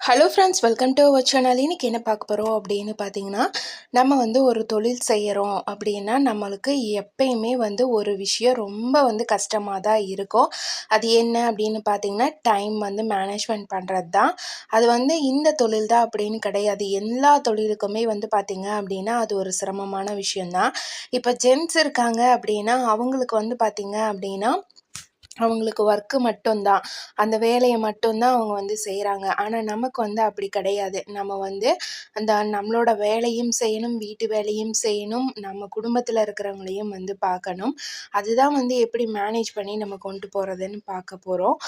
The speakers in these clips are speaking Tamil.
Hello friends welcome to our channel இன்றைக்கி என்ன பார்க்க போகிறோம் அப்படின்னு பார்த்தீங்கன்னா நம்ம வந்து ஒரு தொழில் செய்கிறோம் அப்படின்னா நம்மளுக்கு எப்பயுமே வந்து ஒரு விஷயம் ரொம்ப வந்து கஷ்டமாக தான் இருக்கும். அது என்ன அப்படின்னு பார்த்தீங்கன்னா டைம் வந்து மேனேஜ்மெண்ட் பண்ணுறது தான் அது வந்து இந்த தொழில் தான் அப்படின்னு கிடையாது. எல்லா தொழிலுக்குமே வந்து பார்த்திங்க அப்படின்னா அது ஒரு சிரமமான விஷயந்தான் இப்போ ஜென்ஸ் இருக்காங்க அப்படின்னா அவங்களுக்கு வந்து பார்த்திங்க அப்படின்னா அவங்களுக்கு ஒர்க்கு மட்டும்தான். அந்த வேலையை மட்டும்தான் அவங்க வந்து செய்கிறாங்க ஆனால் நமக்கு வந்து அப்படி கிடையாது. நம்ம வந்து அந்த நம்மளோட வேலையும் செய்யணும் வீட்டு வேலையும் செய்யணும் நம்ம குடும்பத்தில் இருக்கிறவங்களையும் வந்து பார்க்கணும். அதுதான் வந்து எப்படி மேனேஜ் பண்ணி நம்ம கொண்டு போகிறதுன்னு பார்க்க போகிறோம்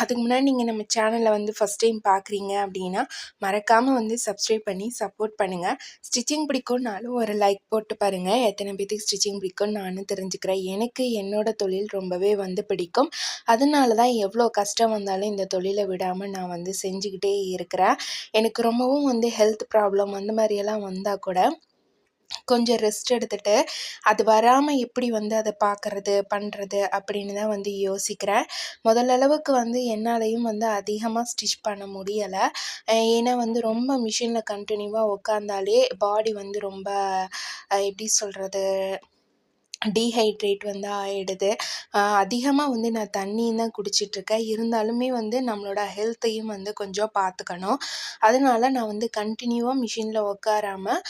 அதுக்கு முன்னாடி நீங்கள் நம்ம சேனலை வந்து ஃபஸ்ட் டைம் பார்க்குறீங்க அப்படின்னா மறக்காமல் வந்து சப்ஸ்கிரைப் பண்ணி சப்போர்ட் பண்ணுங்கள் ஸ்டிச்சிங் பிடிக்கும்னாலும் ஒரு லைக் போட்டு பாருங்கள் எத்தனை பேத்துக்கு ஸ்டிச்சிங் பிடிக்கும்னு நானும் தெரிஞ்சுக்கிறேன். எனக்கு என்னோடய தொழில் ரொம்பவே வந்து பிடிக்கும். அதனால தான் எவ்வளோ கஷ்டம் வந்தாலும் இந்த தொழிலை விடாமல் நான் வந்து செஞ்சுக்கிட்டே இருக்கிறேன். எனக்கு ரொம்பவும் வந்து ஹெல்த் ப்ராப்ளம் அந்த மாதிரியெல்லாம் வந்தால் கூட கொஞ்சம் ரெஸ்ட் எடுத்துட்டு அது வராமல் எப்படி வந்து அதை பார்க்கறது பண்ணுறது அப்படின்னு தான் வந்து யோசிக்கிறேன். முதலளவுக்கு அளவுக்கு வந்து என்னாலையும் வந்து அதிகமாக ஸ்டிச் பண்ண முடியலை. ஏன்னா வந்து ரொம்ப மிஷினில் கண்டினியூவாக உட்காந்தாலே பாடி வந்து ரொம்ப எப்படி சொல்கிறது டீஹைட்ரேட் வந்து ஆகிடுது அதிகமாக வந்து நான் தண்ணி தான் குடிச்சிட்ருக்கேன் இருந்தாலுமே வந்து நம்மளோட ஹெல்த்தையும் வந்து கொஞ்சம் பார்த்துக்கணும் அதனால நான் வந்து கண்டினியூவாக மிஷினில் உட்காராமல்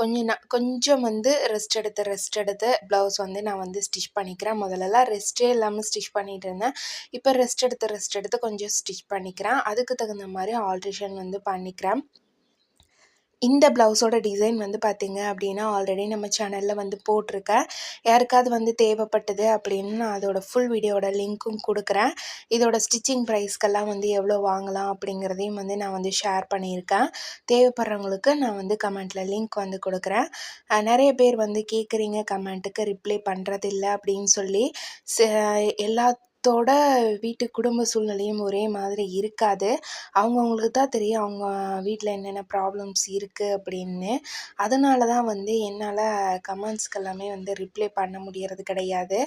கொஞ்சம் நான் கொஞ்சம் வந்து ரெஸ்ட் எடுத்து ரெஸ்ட் எடுத்து ப்ளவுஸ் வந்து நான் வந்து ஸ்டிச் பண்ணிக்கிறேன். முதல்லலாம் ரெஸ்ட்டே இல்லாமல் ஸ்டிச் பண்ணிகிட்டு இருந்தேன். இப்போ ரெஸ்ட் எடுத்து ரெஸ்ட் எடுத்து கொஞ்சம் ஸ்டிச் பண்ணிக்கிறேன். அதுக்கு தகுந்த மாதிரி ஆல்ட்ரேஷன் வந்து பண்ணிக்கிறேன். இந்த ப்ளவுஸோட டிசைன் வந்து பார்த்திங்க அப்படின்னா ஆல்ரெடி நம்ம சேனலில் வந்து போட்டிருக்கேன் யாருக்காவது வந்து தேவைப்பட்டது அப்படின்னு நான் அதோட ஃபுல் வீடியோட லிங்க்கும் கொடுக்குறேன். இதோட ஸ்டிச்சிங் ப்ரைஸ்க்கெல்லாம் வந்து எவ்வளோ வாங்கலாம் அப்படிங்கிறதையும் வந்து நான் வந்து ஷேர் பண்ணியிருக்கேன். தேவைப்படுறவங்களுக்கு நான் வந்து கமெண்ட்டில் லிங்க் வந்து கொடுக்குறேன். நிறைய பேர் வந்து கேட்குறீங்க கமெண்ட்டுக்கு ரிப்ளை பண்ணுறதில்ல அப்படின்னு சொல்லி. எல்லா குடும்பத்தோட வீட்டு குடும்ப சூழ்நிலையும் ஒரே மாதிரி இருக்காது. அவங்கவுங்களுக்கு தான் தெரியும் அவங்க வீட்டில் என்னென்ன ப்ராப்ளம்ஸ் இருக்குது அப்படின்னு. அதனால தான் வந்து என்னால் கமெண்ட்ஸ்க்கு எல்லாமே வந்து ரிப்ளை பண்ண முடியறது கிடையாது.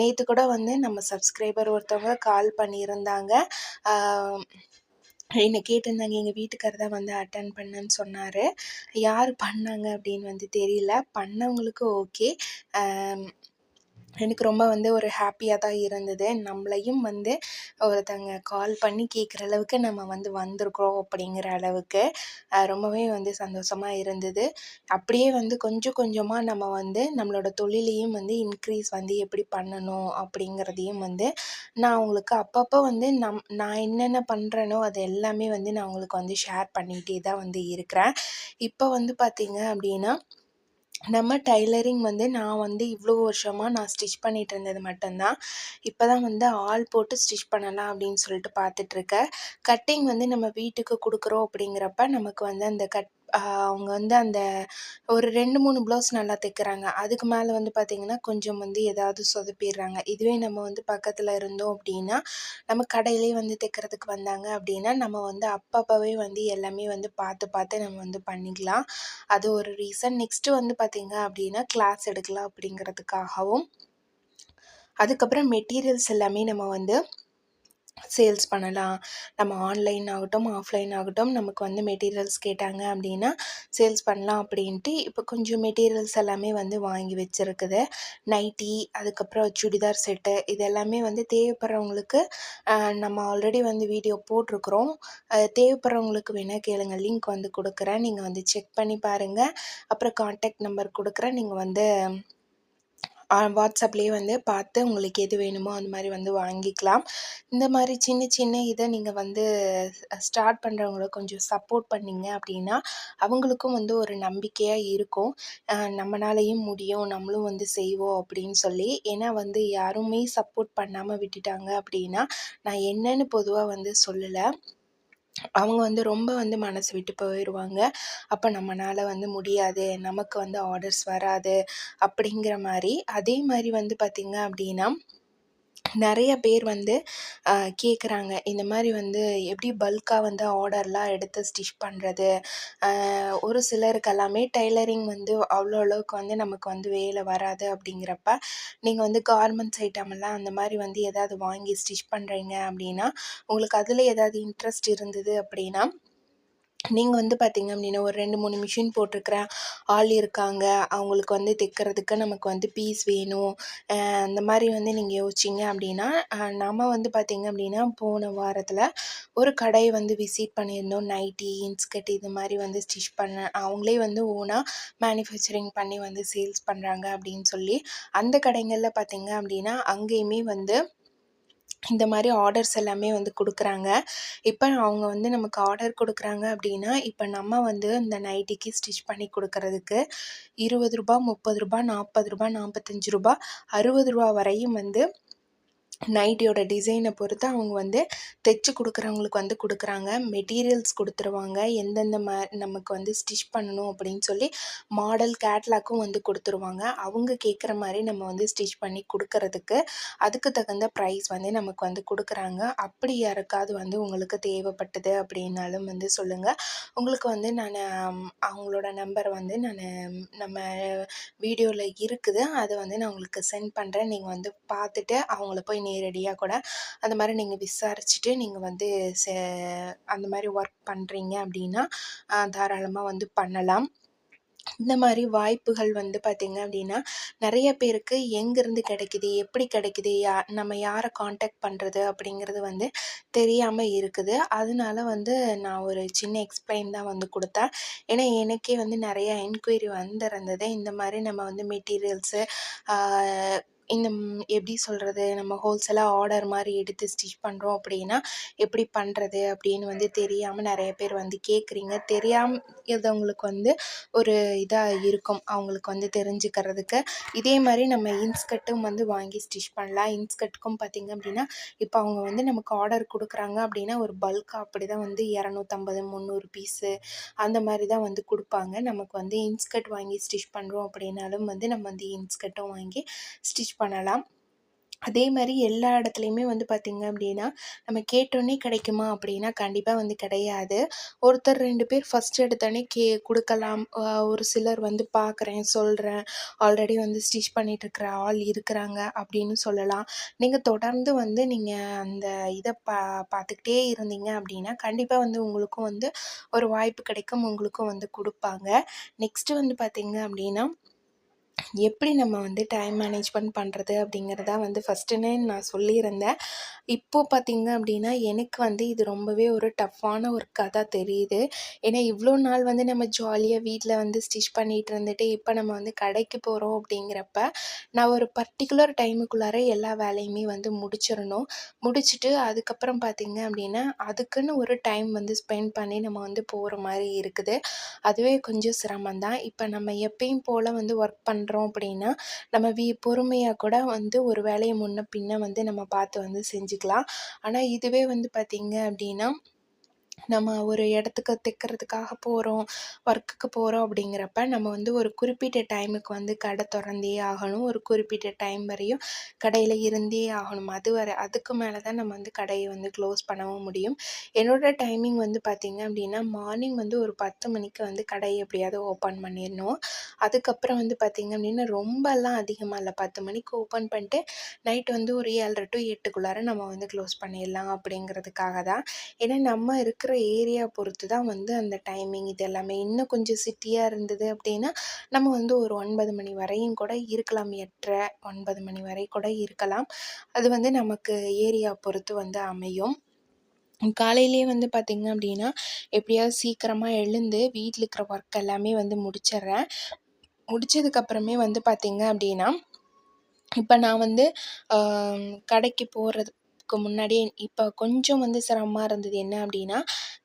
நேற்று கூட வந்து நம்ம சப்ஸ்கிரைபர் ஒருத்தவங்க கால் பண்ணியிருந்தாங்க. என்னை கேட்டிருந்தாங்க எங்கள் வீட்டுக்காரர் தான் வந்து அட்டன் பண்ணேன்னு சொன்னார். யார் பண்ணாங்க? அப்படின்னு வந்து தெரியல. பண்ணவங்களுக்கு ஓகே எனக்கு ரொம்ப வந்து ஒரு ஹாப்பியாக தான் இருந்தது. நம்மளையும் வந்து ஒருத்தங்க கால் பண்ணி கேட்குற அளவுக்கு நம்ம வந்து வந்திருக்கிறோம் அப்படிங்கிற அளவுக்கு. ரொம்பவே வந்து சந்தோஷமாக இருந்தது. அப்படியே வந்து கொஞ்சம் கொஞ்சமாக நம்ம வந்து நம்மளோட தொழிலையும் வந்து இன்க்ரீஸ் வந்து எப்படி பண்ணணும் அப்படிங்கிறதையும் வந்து நான் உங்களுக்கு அப்பப்போ வந்து நம் நான் என்னென்ன பண்ணுறேனோ அது எல்லாமே வந்து நான் உங்களுக்கு வந்து ஷேர் பண்ணிகிட்டே தான் வந்து இருக்கிறேன். இப்போ வந்து பார்த்திங்க அப்படின்னா நம்ம டைலரிங் வந்து நான் வந்து இவ்வளோ வருஷமாக நான் ஸ்டிச் பண்ணிகிட்டு இருந்தது மட்டும்தான். இப்போ தான் வந்து ஆள் போட்டு ஸ்டிச் பண்ணலாம் அப்படின்னு சொல்லிட்டு பார்த்துட்ருக்கேன் கட்டிங் வந்து நம்ம வீட்டுக்கு கொடுக்குறோம் அப்படிங்கிறப்ப நமக்கு வந்து அந்த கட் அவங்க வந்து அந்த ஒரு ரெண்டு மூணு ப்ளவுஸ் நல்லா தைக்கிறாங்க. அதுக்கு மேலே வந்து பார்த்திங்கன்னா கொஞ்சம் வந்து ஏதாவது சொதப்பிடுறாங்க. இதுவே நம்ம வந்து பக்கத்தில் இருந்தோம் அப்படின்னா நம்ம கடையிலே வந்து தைக்கிறதுக்கு வந்தாங்க அப்படின்னா நம்ம வந்து அப்பப்போவே வந்து எல்லாமே வந்து பார்த்து பார்த்து நம்ம வந்து பண்ணிக்கலாம். அது ஒரு ரீசன். நெக்ஸ்ட்டு வந்து பார்த்திங்க அப்படின்னா கிளாஸ் எடுக்கலாம் அப்படிங்கிறதுக்காகவும். அதுக்கப்புறம் மெட்டீரியல்ஸ் எல்லாமே நம்ம வந்து சேல்ஸ் பண்ணலாம். நம்ம ஆன்லைன் ஆகட்டும் ஆஃப்லைன் ஆகட்டும் நமக்கு வந்து மெட்டீரியல்ஸ் கேட்டாங்க அப்படின்னா சேல்ஸ் பண்ணலாம் அப்படின்ட்டு இப்போ கொஞ்சம் மெட்டீரியல்ஸ் எல்லாமே வந்து வாங்கி வச்சுருக்குது. நைட்டி அதுக்கப்புறம் சுடிதார் செட்டு இது எல்லாமே வந்து தேவைப்படுறவங்களுக்கு நம்ம ஆல்ரெடி வந்து வீடியோ போட்டிருக்குறோம். தேவைப்படுறவங்களுக்கு வேணால் கேளுங்க. லிங்க் வந்து கொடுக்குறேன். நீங்கள் வந்து செக் பண்ணி பாருங்கள் அப்புறம் கான்டாக்ட் நம்பர் கொடுக்குறேன். நீங்கள் வந்து வாட்ஸ்அப்லேயே வந்து பார்த்து உங்களுக்கு எது வேணுமோ அந்த மாதிரி வந்து வாங்கிக்கலாம். இந்த மாதிரி சின்ன சின்ன இதை நீங்கள் வந்து ஸ்டார்ட் பண்ணுறவங்கள கொஞ்சம் சப்போர்ட் பண்ணிங்க அப்படின்னா அவங்களுக்கும் வந்து ஒரு நம்பிக்கையாக இருக்கும். நம்மளாலையும் முடியும் நம்மளும் வந்து செய்வோம் அப்படின்னு சொல்லி. ஏன்னா வந்து யாருமே சப்போர்ட் பண்ணாமல் விட்டுட்டாங்க அப்படின்னா நான் என்னன்னு பொதுவாக வந்து சொல்லலை. அவங்க வந்து ரொம்ப வந்து மனசு விட்டு போயிடுவாங்க அப்போ நம்மனால் வந்து முடியாது. நமக்கு வந்து ஆர்டர்ஸ் வராது. அப்படிங்கிற மாதிரி. அதே மாதிரி வந்து பார்த்திங்க அப்படின்னா நிறைய பேர் வந்து கேட்குறாங்க இந்த மாதிரி வந்து எப்படி பல்க்காக வந்து ஆர்டர்லாம் எடுத்து ஸ்டிச் பண்ணுறது ஒரு சிலருக்கு எல்லாமே வந்து அவ்வளோ அளவுக்கு வந்து நமக்கு வந்து வேலை வராது அப்படிங்கிறப்ப நீங்கள் வந்து கார்மெண்ட்ஸ் ஐட்டமெல்லாம் அந்த மாதிரி வந்து எதாவது வாங்கி ஸ்டிச் பண்ணுறீங்க அப்படின்னா உங்களுக்கு அதில் ஏதாவது இன்ட்ரெஸ்ட் இருந்தது அப்படின்னா நீங்கள் வந்து பார்த்தீங்க அப்படின்னா ஒரு ரெண்டு மூணு மிஷின் போட்டிருக்கிற ஆள் இருக்காங்க. அவங்களுக்கு வந்து தைக்கிறதுக்கு நமக்கு வந்து பீஸ் வேணும். அந்த மாதிரி வந்து நீங்கள் யோசிச்சிங்க அப்படின்னா நம்ம வந்து பார்த்தீங்க அப்படின்னா போன வாரத்தில் ஒரு கடை வந்து விசிட் பண்ணியிருந்தோம். நைட்டி இன்ஸ்கட் இது மாதிரி வந்து ஸ்டிச் பண்ண அவங்களே வந்து ஓனாக மேனுஃபேக்சரிங் பண்ணி வந்து சேல்ஸ் பண்ணுறாங்க அப்படின்னு சொல்லி அந்த கடைங்களில் பார்த்தீங்க அப்படின்னா அங்கேயுமே வந்து இந்த மாதிரி ஆர்டர்ஸ் எல்லாமே வந்து கொடுக்குறாங்க. இப்போ அவங்க வந்து நமக்கு ஆர்டர் கொடுக்குறாங்க அப்படின்னா இப்போ நம்ம வந்து இந்த நைட்டிக்கு ஸ்டிச் பண்ணி கொடுக்கறதுக்கு இருபது ரூபா முப்பது ரூபா நாற்பது ரூபா நாற்பத்தஞ்சு ரூபா அறுபது ரூபா வரையும் வந்து நைட்டியோட டிசைனை பொறுத்து அவங்க வந்து தைச்சு கொடுக்குறவங்களுக்கு வந்து கொடுக்குறாங்க. மெட்டீரியல்ஸ் கொடுத்துருவாங்க. எந்தெந்த ம நமக்கு வந்து ஸ்டிச் பண்ணணும் அப்படின்னு சொல்லி மாடல் கேட்லாக்கும் வந்து கொடுத்துருவாங்க. அவங்க கேட்குற மாதிரி நம்ம வந்து ஸ்டிச் பண்ணி கொடுக்கறதுக்கு அதுக்கு தகுந்த ப்ரைஸ் வந்து நமக்கு வந்து கொடுக்குறாங்க. அப்படி யாருக்காவது வந்து உங்களுக்கு தேவைப்பட்டது அப்படின்னாலும் வந்து சொல்லுங்கள் உங்களுக்கு வந்து நான் அவங்களோட நம்பர் வந்து நான் நம்ம வீடியோவில் இருக்குது. அதை வந்து நான் உங்களுக்கு சென்ட் பண்ணுறேன் நீங்கள் வந்து பார்த்துட்டு அவங்கள போய் நேரடியாக கூட அந்த மாதிரி நீங்கள் விசாரிச்சுட்டு நீங்கள் வந்து அந்த மாதிரி ஒர்க் பண்ணுறீங்க அப்படின்னா தாராளமாக வந்து பண்ணலாம். இந்த மாதிரி வாய்ப்புகள் வந்து பார்த்திங்க அப்படின்னா நிறைய பேருக்கு எங்கேருந்து கிடைக்கிது எப்படி கிடைக்கிது யா நம்ம யாரை காண்டாக்ட் பண்ணுறது அப்படிங்கிறது வந்து தெரியாமல் இருக்குது. அதனால வந்து நான் ஒரு சின்ன எக்ஸ்பிளைன் தான் வந்து கொடுத்தேன் ஏன்னா எனக்கே வந்து நிறையா என்கொயரி வந்திருந்தது. இந்த மாதிரி நம்ம வந்து மெட்டீரியல்ஸு இந்த எப்படி சொல்கிறது நம்ம ஹோல்சேலாக ஆர்டர் மாதிரி எடுத்து ஸ்டிச் பண்ணுறோம் அப்படின்னா எப்படி பண்ணுறது அப்படின்னு வந்து தெரியாமல் நிறைய பேர் வந்து கேட்குறீங்க தெரியாதவங்களுக்கு வந்து ஒரு இதாக இருக்கும். அவங்களுக்கு வந்து தெரிஞ்சுக்கிறதுக்கு. இதே மாதிரி நம்ம இன்ஸ்கர்ட்டும் வந்து வாங்கி ஸ்டிச் பண்ணலாம். இன்ஸ்கர்ட்டுக்கும் பார்த்திங்க அப்படின்னா இப்போ அவங்க வந்து நமக்கு ஆர்டர் கொடுக்குறாங்க அப்படின்னா ஒரு பல்காக அப்படி தான் வந்து இரநூத்தம்பது முந்நூறு பீஸு அந்த மாதிரி தான் வந்து கொடுப்பாங்க. நமக்கு வந்து இன்ஸ்கர்ட் வாங்கி ஸ்டிச் பண்ணுறோம் அப்படின்னாலும் வந்து நம்ம வந்து இன்ஸ்கர்ட்டும் வாங்கி ஸ்டிச் பண்ணலாம். அதே மாதிரி எல்லா இடத்துலையுமே வந்து பார்த்திங்க அப்படின்னா நம்ம கேட்டோன்னே கிடைக்குமா அப்படின்னா கண்டிப்பாக வந்து கிடையாது. ஒருத்தர் ரெண்டு பேர் ஃபஸ்ட் எடுத்தோடனே கே கொடுக்கலாம். ஒரு சிலர் வந்து பார்க்குறேன் சொல்கிறேன் ஆல்ரெடி வந்து ஸ்டிச் பண்ணிகிட்ருக்குற ஆள் இருக்கிறாங்க அப்படின்னு சொல்லலாம். நீங்கள் தொடர்ந்து வந்து நீங்கள் அந்த இதை பா பார்த்துக்கிட்டே இருந்தீங்க அப்படின்னா கண்டிப்பாக வந்து உங்களுக்கும் வந்து ஒரு வாய்ப்பு கிடைக்கும் உங்களுக்கும் வந்து கொடுப்பாங்க. நெக்ஸ்ட்டு வந்து பார்த்திங்க அப்படின்னா எப்படி நம்ம வந்து டைம் மேனேஜ்மெண்ட் பண்ணுறது அப்படிங்கிறதா வந்து ஃபஸ்ட்டுன்னு நான் சொல்லியிருந்தேன். இப்போது பார்த்திங்க அப்படின்னா எனக்கு வந்து இது ரொம்பவே ஒரு டஃப்பான ஒர்க்காக தான் தெரியுது. ஏன்னா இவ்வளோ நாள் வந்து நம்ம ஜாலியாக வீட்டில் வந்து ஸ்டிச் பண்ணிகிட்டு இருந்துட்டு இப்போ நம்ம வந்து கடைக்கு போகிறோம் அப்படிங்கிறப்ப நான் ஒரு பர்டிகுலர் டைமுக்குள்ளார எல்லா வேலையுமே வந்து முடிச்சிடணும். முடிச்சுட்டு அதுக்கப்புறம் பார்த்திங்க அப்படின்னா அதுக்குன்னு ஒரு டைம் வந்து ஸ்பெண்ட் பண்ணி நம்ம வந்து போகிற மாதிரி இருக்குது. அதுவே கொஞ்சம் சிரமம் தான் இப்போ நம்ம எப்பயும் போல் வந்து ஒர்க் பண்ண பண்ணுறோம் அப்படின்னா நம்ம வீ பொறுமையாக கூட வந்து ஒரு வேலையை முன்னே பின்னே வந்து நம்ம பார்த்து வந்து செஞ்சுக்கலாம். ஆனால் இதுவே வந்து பார்த்திங்க அப்படின்னா நம்ம ஒரு இடத்துக்கு தைக்கிறதுக்காக போகிறோம் ஒர்க்குக்கு போகிறோம் அப்படிங்கிறப்ப நம்ம வந்து ஒரு குறிப்பிட்ட டைமுக்கு வந்து கடை திறந்தே ஆகணும். ஒரு குறிப்பிட்ட டைம் வரையும் கடையில் இருந்தே ஆகணும். அது வரை அதுக்கு மேலே தான் நம்ம வந்து கடையை வந்து க்ளோஸ் பண்ணவும் முடியும். என்னோடய டைமிங் வந்து பார்த்திங்க அப்படின்னா மார்னிங் வந்து ஒரு பத்து மணிக்கு வந்து கடையை எப்படியாவது ஓப்பன் பண்ணிடணும். அதுக்கப்புறம் வந்து பார்த்திங்க அப்படின்னா ரொம்பலாம் அதிகமாக இல்லை. பத்து மணிக்கு ஓப்பன் பண்ணிட்டு நைட் வந்து ஒரு ஏழரை டு எட்டுக்குள்ளார நம்ம வந்து க்ளோஸ் பண்ணிடலாம் அப்படிங்கிறதுக்காக தான். ஏன்னா நம்ம இருக்கிற ஏரியா பொறுத்து தான் வந்து அந்த டைமிங் இது எல்லாமே. இன்னும் கொஞ்சம் சிட்டியாக இருந்தது அப்படின்னா நம்ம வந்து ஒரு ஒன்பது மணி வரையும் கூட இருக்கலாம். எட்டரை ஒன்பது மணி வரை கூட இருக்கலாம். அது வந்து நமக்கு ஏரியா பொறுத்து வந்து அமையும். காலையிலேயே வந்து பார்த்திங்க அப்படின்னா எப்படியாவது சீக்கிரமாக எழுந்து வீட்டில் இருக்கிற ஒர்க் எல்லாமே வந்து முடிச்சிடுறேன். முடிச்சதுக்கப்புறமே வந்து பார்த்திங்க அப்படின்னா இப்போ நான் வந்து கடைக்கு போகிறது அதுக்கு முன்னாடியே இப்போ கொஞ்சம் வந்து சிரமமாக இருந்தது என்ன அப்படின்னா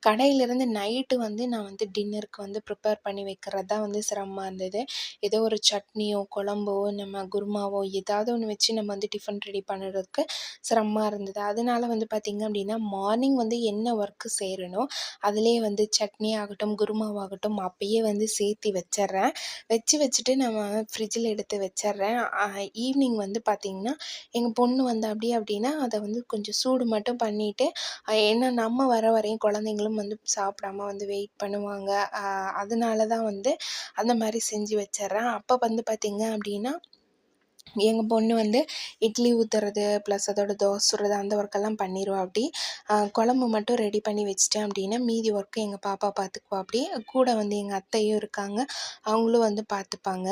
கடையிலேருந்து நைட்டு வந்து நான் வந்து டின்னருக்கு வந்து ப்ரிப்பேர் பண்ணி வைக்கிறது தான் வந்து சிரமமாக இருந்தது. ஏதோ ஒரு சட்னியோ குழம்போ நம்ம குருமாவோ ஏதாவது ஒன்று வச்சு நம்ம வந்து டிஃபன் ரெடி பண்ணுறதுக்கு சிரமமாக இருந்தது. அதனால வந்து பார்த்திங்க அப்படின்னா மார்னிங் வந்து என்ன ஒர்க்கு செய்கிறனோ அதிலே வந்து சட்னி ஆகட்டும் குருமாவாகட்டும் அப்பயே வந்து சேர்த்து வச்சிட்றேன் வச்சு வச்சுட்டு நம்ம ஃப்ரிட்ஜில் எடுத்து வச்சிட்றேன் ஈவினிங் வந்து பார்த்திங்கன்னா எங்கள் பொண்ணு வந்து அப்படி அப்படின்னா அதை வந்து கொஞ்சம் சூடு மட்டும் பண்ணிவிட்டு ஏன்னா நம்ம வர வரையும் குழந்தைங்களும் வந்து சாப்பிடாம வந்து வெயிட் பண்ணுவாங்க. அதனால தான் வந்து அந்த மாதிரி செஞ்சு வச்சிட்றேன். அப்போ வந்து பார்த்திங்க அப்படின்னா எங்கள் பொண்ணு வந்து இட்லி ஊற்றுறது ப்ளஸ் அதோட தோசை சுடுறது அந்த ஒர்க்கெல்லாம் பண்ணிருவாப்படி குழம்பு மட்டும் ரெடி பண்ணி வச்சிட்டேன் அப்படின்னா மீதி ஒர்க்கு எங்கள் பாப்பா பார்த்துக்குவாப்படி கூட வந்து எங்கள் அத்தையும் இருக்காங்க. அவங்களும் வந்து பார்த்துப்பாங்க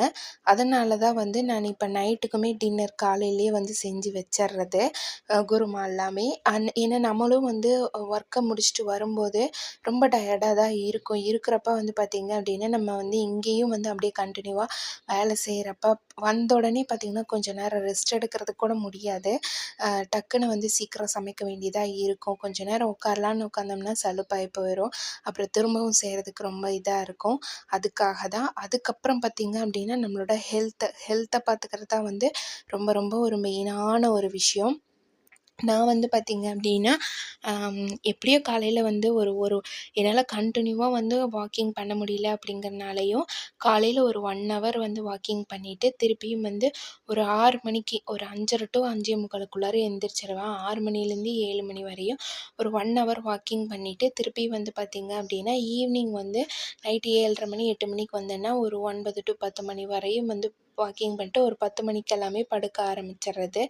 அதனால தான் வந்து நான் இப்போ நைட்டுக்குமே டின்னர் காலையிலேயே வந்து செஞ்சு வச்சிடுறது குருமா எல்லாமே. அன் ஏன்னா நம்மளும் வந்து ஒர்க்கை முடிச்சுட்டு வரும்போது ரொம்ப டயர்டாக தான் இருக்கும். இருக்கிறப்ப வந்து பார்த்திங்க அப்படின்னா நம்ம வந்து இங்கேயும் வந்து அப்படியே கண்டினியூவாக வேலை செய்கிறப்ப வந்த உடனே பார்த்திங்கன்னா கொஞ்ச நேரம் ரெஸ்ட் எடுக்கிறது கூட முடியாது. டக்குன்னு வந்து சீக்கிரம் சமைக்க வேண்டியதாக இருக்கும். கொஞ்ச நேரம் உட்காரலான்னு உட்காந்தோம்னா சலுப்பாகி போயிடும் அப்புறம் திரும்பவும் செய்கிறதுக்கு ரொம்ப இதாக இருக்கும். அதுக்காக தான். அதுக்கப்புறம் பார்த்திங்க அப்படின்னா நம்மளோட ஹெல்த்தை ஹெல்த்தை பார்த்துக்கிறது தான் வந்து ரொம்ப ரொம்ப ஒரு மெயினான ஒரு விஷயம். நான் வந்து பார்த்திங்க அப்படின்னா எப்படியோ காலையில் வந்து ஒரு ஒரு என்னால் கண்டினியூவாக வந்து வாக்கிங் பண்ண முடியல அப்படிங்கிறனாலையும் காலையில் ஒரு ஒன் ஹவர் வந்து வாக்கிங் பண்ணிவிட்டு திருப்பியும் வந்து ஒரு ஆறு மணிக்கு ஒரு அஞ்சரை டு அஞ்சே முக்காலுக்குள்ளார எழுந்திரிச்சிருவேன் ஆறு மணிலேருந்து ஏழு மணி வரையும் ஒரு ஒன் ஹவர் வாக்கிங் பண்ணிவிட்டு திருப்பி வந்து பார்த்திங்க அப்படின்னா ஈவினிங் வந்து நைட்டு ஏழரை மணி எட்டு மணிக்கு வந்தேன்னா ஒரு ஒன்பது டு பத்து மணி வரையும் வந்து வாக்கிங் பண்ணிட்டு ஒரு பத்து மணிக்கு எல்லாமே படுக்க ஆரம்பிச்சிடுறது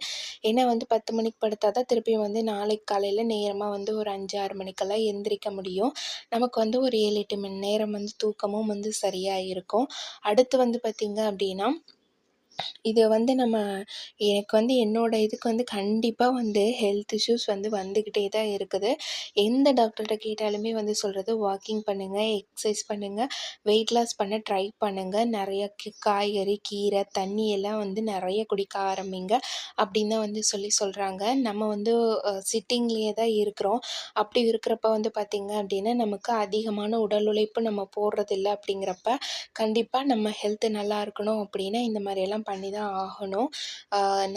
ஏன்னா வந்து பத்து மணிக்கு படுத்தால் தான் திருப்பியும் வந்து நாளைக்கு காலையில் நேரமாக வந்து ஒரு அஞ்சு ஆறு மணிக்கெல்லாம் எந்திரிக்க முடியும். நமக்கு வந்து ஒரு ஏழு எட்டு மணி நேரம் வந்து தூக்கமும் வந்து சரியாக இருக்கும் அடுத்து வந்து பார்த்திங்க அப்படின்னா இதை வந்து நம்ம எனக்கு வந்து என்னோடய இதுக்கு வந்து கண்டிப்பாக வந்து ஹெல்த் இஷ்யூஸ் வந்து வந்துக்கிட்டே தான் இருக்குது. எந்த டாக்டர்கிட்ட கேட்டாலுமே வந்து சொல்கிறது வாக்கிங் பண்ணுங்கள் எக்ஸசைஸ் பண்ணுங்கள் வெயிட் லாஸ் பண்ண ட்ரை பண்ணுங்கள் நிறைய காய்கறி கீரை தண்ணி எல்லாம் வந்து நிறைய குடிக்க ஆரம்பிங்க அப்படின்னு தான் வந்து சொல்லி சொல்கிறாங்க நம்ம வந்து சிட்டிங்லேயே தான் இருக்கிறோம். அப்படி இருக்கிறப்ப வந்து பார்த்திங்க அப்படின்னா நமக்கு அதிகமான உடல் உழைப்பு நம்ம போடுறதில்ல அப்படிங்கிறப்ப கண்டிப்பாக நம்ம ஹெல்த்து நல்லா இருக்கணும் அப்படின்னா இந்த மாதிரியெல்லாம் பண்ணி தான் ஆகணும்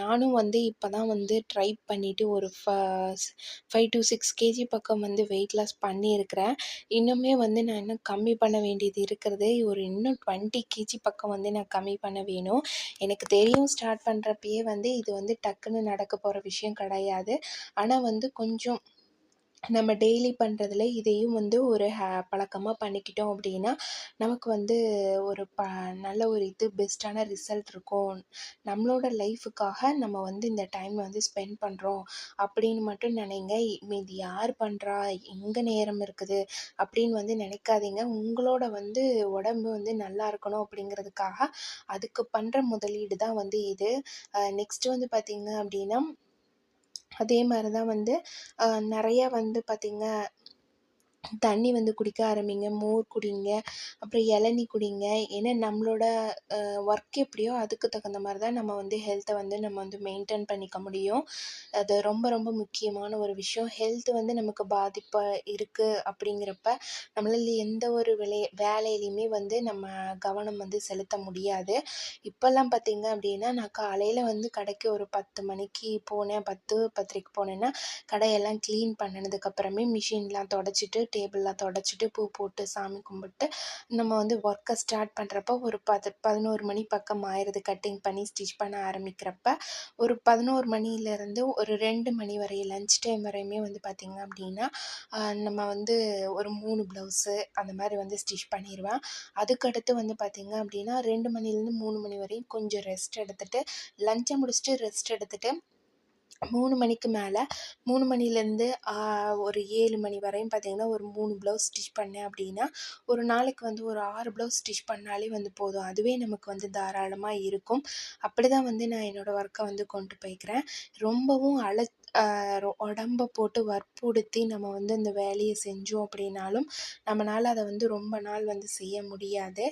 நானும் வந்து இப்போ தான் வந்து ட்ரை பண்ணிவிட்டு ஒரு ஃப ஃபைவ் டு சிக்ஸ் கேஜி பக்கம் வந்து வெயிட் லாஸ் பண்ணியிருக்கிறேன். இன்னுமே வந்து நான் இன்னும் கம்மி பண்ண வேண்டியது இருக்கிறது. ஒரு இன்னும் டுவெண்ட்டி கேஜி பக்கம் வந்து நான் கம்மி பண்ண வேணும். எனக்கு தெரியும் ஸ்டார்ட் பண்ணுறப்பயே வந்து இது வந்து டக்குன்னு நடக்க போகிற விஷயம் கிடையாது. ஆனால் வந்து கொஞ்சம் நம்ம டெய்லி பண்ணுறதுல இதையும் வந்து ஒரு ஹே பழக்கமாக பண்ணிக்கிட்டோம் அப்படின்னா நமக்கு வந்து ஒரு ப நல்ல ஒரு இது பெஸ்ட்டான ரிசல்ட் இருக்கும். நம்மளோட லைஃபுக்காக நம்ம வந்து இந்த டைம் வந்து ஸ்பெண்ட் பண்ணுறோம் அப்படின்னு மட்டும் நினைங்க. மீதி யார் பண்ணுறா எங்கே நேரம் இருக்குது? அப்படின்னு வந்து நினைக்காதீங்க. உங்களோட வந்து உடம்பு வந்து நல்லா இருக்கணும் அப்படிங்கிறதுக்காக அதுக்கு பண்ணுற முதலீடு தான் வந்து இது. நெக்ஸ்ட்டு வந்து பார்த்திங்க அப்படின்னா அதே மாதிரி தான் வந்து நிறைய வந்து பார்த்திங்க தண்ணி வந்து குடிக்க ஆரம்பிங்க மோர் குடிங்க அப்புறம் இளநீ குடிங்க. ஏன்னா நம்மளோட ஒர்க் எப்படியோ அதுக்கு தகுந்த மாதிரி தான் நம்ம வந்து ஹெல்த்தை வந்து நம்ம வந்து மெயின்டைன் பண்ணிக்க முடியும். அது ரொம்ப ரொம்ப முக்கியமான ஒரு விஷயம். ஹெல்த் வந்து நமக்கு பாதிப்பாக இருக்குது அப்படிங்கிறப்ப நம்மளால் எந்த ஒரு விளைய வேலையிலையுமே வந்து நம்ம கவனம் வந்து செலுத்த முடியாது. இப்போல்லாம் பார்த்திங்க அப்படின்னா நான் காலையில் வந்து கடைக்கு ஒரு பத்து மணிக்கு போனேன் பத்து பத்திரிக்கு போனேன்னா கடையெல்லாம் க்ளீன் பண்ணினதுக்கப்புறமே மிஷின்லாம் தொடச்சிட்டு டேபிள்லாம் தொடச்சிட்டு பூ போட்டு சாமி கும்பிட்டு நம்ம வந்து ஒர்க்கை ஸ்டார்ட் பண்ணுறப்ப ஒரு பத்து பதினோரு மணி பக்கம் ஆயிடுது கட்டிங் பண்ணி ஸ்டிச் பண்ண ஆரம்பிக்கிறப்ப ஒரு பதினோரு மணிலேருந்து ஒரு ரெண்டு மணி வரை லஞ்ச் டைம் வரையுமே வந்து பார்த்திங்க அப்படின்னா நம்ம வந்து ஒரு மூணு ப்ளவுஸு அந்த மாதிரி வந்து ஸ்டிச் பண்ணிடுவேன். அதுக்கடுத்து வந்து பார்த்திங்க அப்படின்னா ரெண்டு மணிலேருந்து மூணு மணி வரையும் கொஞ்சம் ரெஸ்ட் எடுத்துகிட்டு லஞ்சை முடிச்சுட்டு ரெஸ்ட் எடுத்துகிட்டு மூணு மணிக்கு மேலே மூணு மணிலேருந்து ஒரு ஏழு மணி வரையும் பார்த்திங்கன்னா ஒரு மூணு ப்ளவுஸ் ஸ்டிச் பண்ணேன் அப்படின்னா ஒரு நாளைக்கு வந்து ஒரு ஆறு ப்ளவுஸ் ஸ்டிச் பண்ணாலே வந்து போதும். அதுவே நமக்கு வந்து தாராளமாக இருக்கும். அப்படி தான் வந்து நான் என்னோடய ஒர்க்கை வந்து கொண்டு போய்க்கிறேன். ரொம்பவும் அழ உடம்ப போட்டு வற்புறுத்தி நம்ம வந்து இந்த வேலையை செஞ்சோம் அப்படின்னாலும் நம்மளால் அதை வந்து ரொம்ப நாள் வந்து செய்ய முடியாது.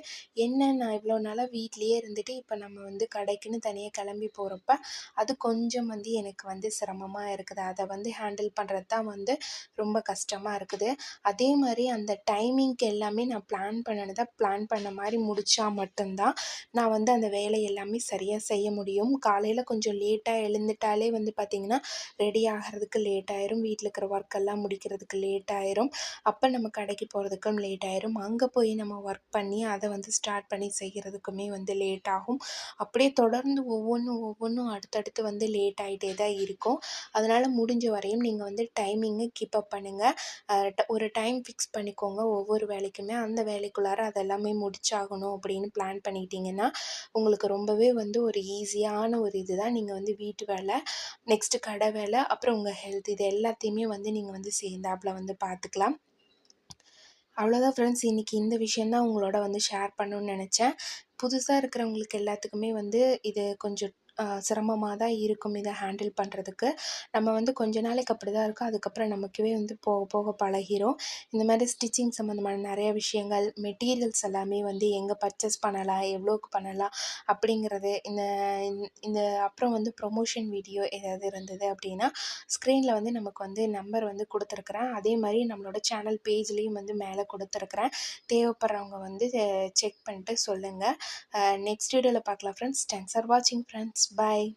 என்ன நான் இவ்வளோ நாளாக வீட்லேயே இருந்துட்டு இப்போ நம்ம வந்து கடைக்குன்னு தனியாக கிளம்பி போகிறப்ப அது கொஞ்சம் வந்து எனக்கு வந்து சிரமமாக இருக்குது. அதை வந்து ஹேண்டில் பண்ணுறது தான் வந்து ரொம்ப கஷ்டமாக இருக்குது. அதே மாதிரி அந்த டைமிங்க்கு எல்லாமே நான் பிளான் பண்ணினதை பிளான் பண்ண மாதிரி முடித்தா மட்டும்தான் நான் வந்து அந்த வேலை எல்லாமே சரியாக செய்ய முடியும். காலையில் கொஞ்சம் லேட்டாக எழுந்துட்டாலே வந்து பார்த்திங்கன்னா ரெடி ஆகிறதுக்கு லேட் ஆயிரும். வீட்டில் இருக்கிற ஒர்க் எல்லாம் முடிக்கிறதுக்கு லேட் ஆயிரும். அப்போ நம்ம கடைக்கு போகிறதுக்கும் லேட் ஆயிரும். அங்கே போய் நம்ம ஒர்க் பண்ணி அதை வந்து ஸ்டார்ட் பண்ணி செய்கிறதுக்குமே வந்து லேட் ஆகும். அப்படியே தொடர்ந்து ஒவ்வொன்றும் ஒவ்வொன்றும் அடுத்தடுத்து வந்து லேட் ஆகிட்டே தான் இருக்கும். அதனால் முடிஞ்ச வரையும் நீங்கள் வந்து டைமிங்கை கீப் அப் பண்ணுங்கள் ஒரு டைம் ஃபிக்ஸ் பண்ணிக்கோங்க ஒவ்வொரு வேலைக்குமே. அந்த வேலைக்குள்ளார அதெல்லாமே முடிச்சாகணும் அப்படின்னு பிளான் பண்ணிட்டீங்கன்னா உங்களுக்கு ரொம்பவே வந்து ஒரு ஈஸியான ஒரு இதுதான் நீங்கள் வந்து வீட்டு வேலை நெக்ஸ்ட்டு கடை வேலை அப்புறம் உங்கள் ஹெல்த் இது எல்லாத்தையுமே வந்து நீங்கள் வந்து சேர்ந்தாப்பில் வந்து பார்த்துக்கலாம் அவ்வளோதான் ஃப்ரெண்ட்ஸ் இன்றைக்கி இந்த விஷயந்தான் உங்களோட வந்து ஷேர் பண்ணணுன்னு நினச்சேன். புதுசாக இருக்கிறவங்களுக்கு எல்லாத்துக்குமே வந்து இது கொஞ்சம் சிரமமாக தான் இருக்கும் இதை ஹேண்டில் பண்ணுறதுக்கு நம்ம வந்து கொஞ்ச நாளைக்கு அப்படி தான் இருக்கும் அதுக்கப்புறம் நமக்குவே வந்து போக போக பழகிரும். இந்த மாதிரி ஸ்டிச்சிங் சம்மந்தமான நிறைய விஷயங்கள் மெட்டீரியல்ஸ் எல்லாமே வந்து எங்கே பர்ச்சேஸ் பண்ணலாம் எவ்வளோக்கு பண்ணலாம் அப்படிங்கிறது இந்த இந்த அப்புறம் வந்து ப்ரொமோஷன் வீடியோ ஏதாவது இருந்தது அப்படின்னா ஸ்க்ரீனில் வந்து நமக்கு வந்து நம்பர் வந்து கொடுத்துருக்குறேன். அதே மாதிரி நம்மளோட சேனல் பேஜ்லேயும் வந்து மேலே கொடுத்துருக்குறேன். தேவைப்படுறவங்க வந்து செக் பண்ணிட்டு சொல்லுங்கள் நெக்ஸ்ட் வீடியோவில் பார்க்கலாம் ஃப்ரெண்ட்ஸ் தேங்க்ஸ் ஃபார் வாட்சிங் ஃப்ரெண்ட்ஸ் Bye.